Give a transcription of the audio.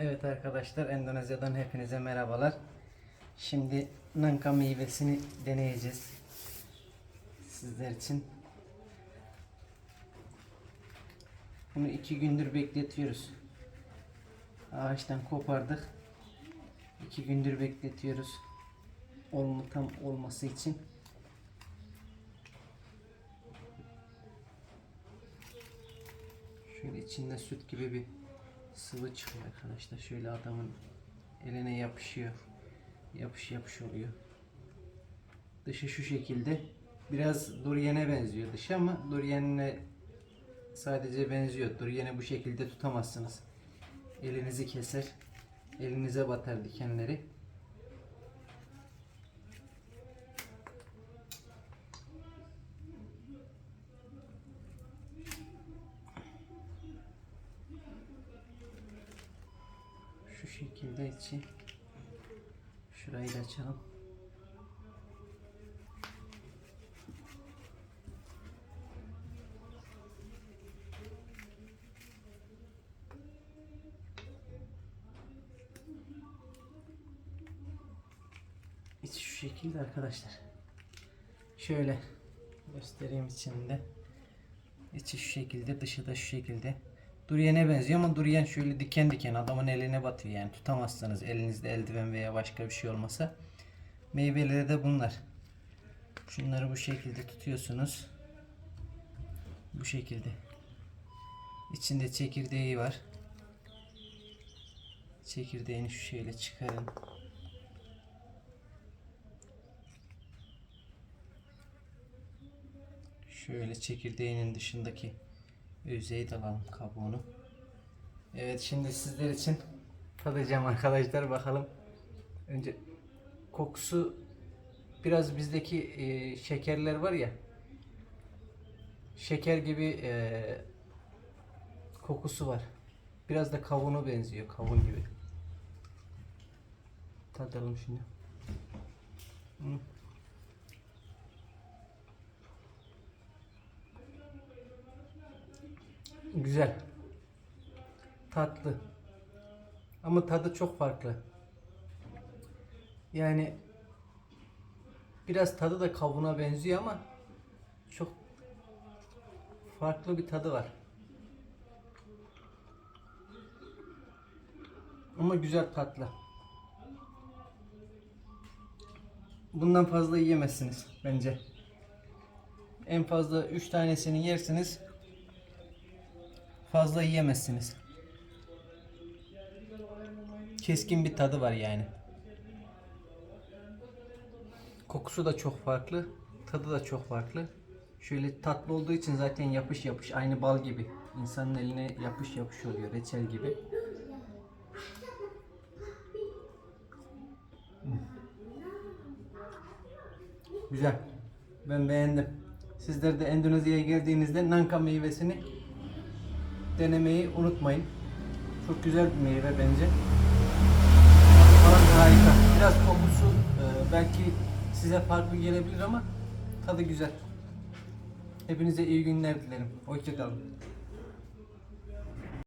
Evet arkadaşlar Endonezya'dan hepinize merhabalar. Şimdi nanka meyvesini deneyeceğiz. Sizler için. Bunu iki gündür bekletiyoruz. Ağaçtan kopardık. İki gündür bekletiyoruz. Olma tam olması için. Şöyle içinde süt gibi bir sıvı çıkıyor arkadaşlar. Şöyle adamın eline yapışıyor. Yapış yapış oluyor. Dışı şu şekilde. Biraz Durien'e benziyor dışı ama Durien'le sadece benziyor. Durien'i bu şekilde tutamazsınız. Elinizi keser. Elinize batar dikenleri. Şu şekilde içi. Şurayı da açalım. İçi şu şekilde arkadaşlar. Şöyle göstereyim içinde. İçi şu şekilde, dışı da şu şekilde. Duriyen'e benziyor ama Duriyen şöyle diken diken adamın eline batıyor yani tutamazsanız elinizde eldiven veya başka bir şey olmasa. Meyveleri de bunlar. Şunları bu şekilde tutuyorsunuz. Bu şekilde. İçinde çekirdeği var. Çekirdeğini şu şöyle çıkarın. Şöyle çekirdeğinin dışındaki yüzeyi de alalım kabuğunu. Evet şimdi sizler için tadacağım arkadaşlar bakalım. Önce kokusu biraz bizdeki e, şekerler var ya şeker gibi e, kokusu var. Biraz da kavunu benziyor kavun gibi. Tadalım şimdi. Hı. Güzel. Tatlı. Ama tadı çok farklı. Yani biraz tadı da kavuna benziyor ama çok farklı bir tadı var. Ama güzel tatlı. Bundan fazla yiyemezsiniz bence. En fazla 3 tanesini yersiniz fazla yiyemezsiniz. Keskin bir tadı var yani. Kokusu da çok farklı, tadı da çok farklı. Şöyle tatlı olduğu için zaten yapış yapış aynı bal gibi. İnsanın eline yapış yapış oluyor reçel gibi. Güzel. Ben beğendim. Sizler de Endonezya'ya geldiğinizde Nangka meyvesini denemeyi unutmayın. Çok güzel bir meyve bence. Falan harika. Biraz kokusu e, belki size farklı gelebilir ama tadı güzel. Hepinize iyi günler dilerim. Hoşçakalın.